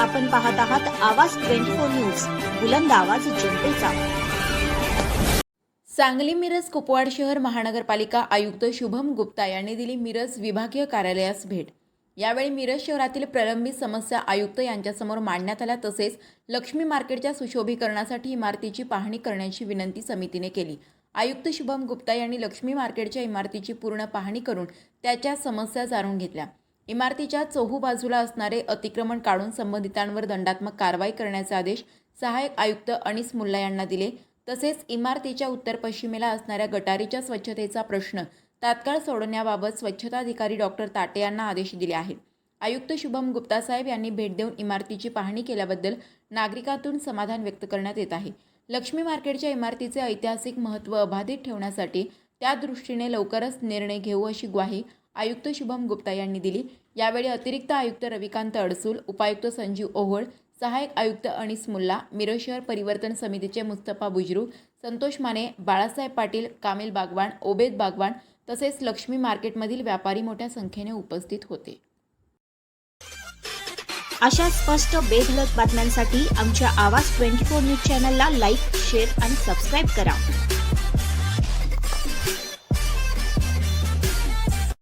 आपण पाहत आहात आवाज ट्वेंटी फोर न्यूज बुलंद आवाज जनतेचा. सांगली मिरज कुपवाड शहर महानगरपालिका आयुक्त शुभम गुप्ता यांनी दिली मिरज विभागीय कार्यालयास भेट. यावेळी मिरज शहरातील प्रलंबित समस्या आयुक्त यांच्यासमोर मांडण्यात आल्या तसेच लक्ष्मी मार्केटच्या सुशोभीकरणासाठी इमारतीची पाहणी करण्याची विनंती समितीने केली. आयुक्त शुभम गुप्ता यांनी लक्ष्मी मार्केटच्या इमारतीची पूर्ण पाहणी करून त्याच्या समस्या जाणून घेतल्या. इमारतीच्या चौहू बाजूला असणारे अतिक्रमण काढून संबंधितांवर दंडात्मक कारवाई करण्याचे आदेश सहाय्यक आयुक्त अनिस मुल्ला यांना दिले. तसेच इमारतीच्या उत्तर पश्चिमेला असणाऱ्या गटारीच्या स्वच्छतेचा प्रश्न तात्काळ सोडवण्याबाबत स्वच्छताधिकारी डॉक्टर ताटे यांना आदेश दिले आहेत. आयुक्त शुभम गुप्ता साहेब यांनी भेट देऊन इमारतीची पाहणी केल्याबद्दल नागरिकातून समाधान व्यक्त करण्यात येत आहे. लक्ष्मी मार्केटच्या इमारतीचे ऐतिहासिक महत्त्व अबाधित ठेवण्यासाठी त्या दृष्टीने लवकरच निर्णय घेऊ अशी ग्वाही आयुक्त शुभम गुप्ता यांनी दिली. यावेळी अतिरिक्त आयुक्त रविकांत अडसूल उपायुक्त संजीव ओहोळ सहाय्यक आयुक्त अनिस मुल्ला मिरज शहर परिवर्तन समितीचे मुस्तफा बुजरू संतोष माने बाळासाहेब पाटील कामिल बागवान ओबेद बागवान तसेच लक्ष्मी मार्केटमधील व्यापारी मोठ्या संख्येने उपस्थित होते. अशा स्पष्ट बेधलक बातम्यांसाठी आमच्या आवाज ट्वेंटी फोर न्यूज चॅनलला लाईक शेअर आणि सबस्क्राईब करा.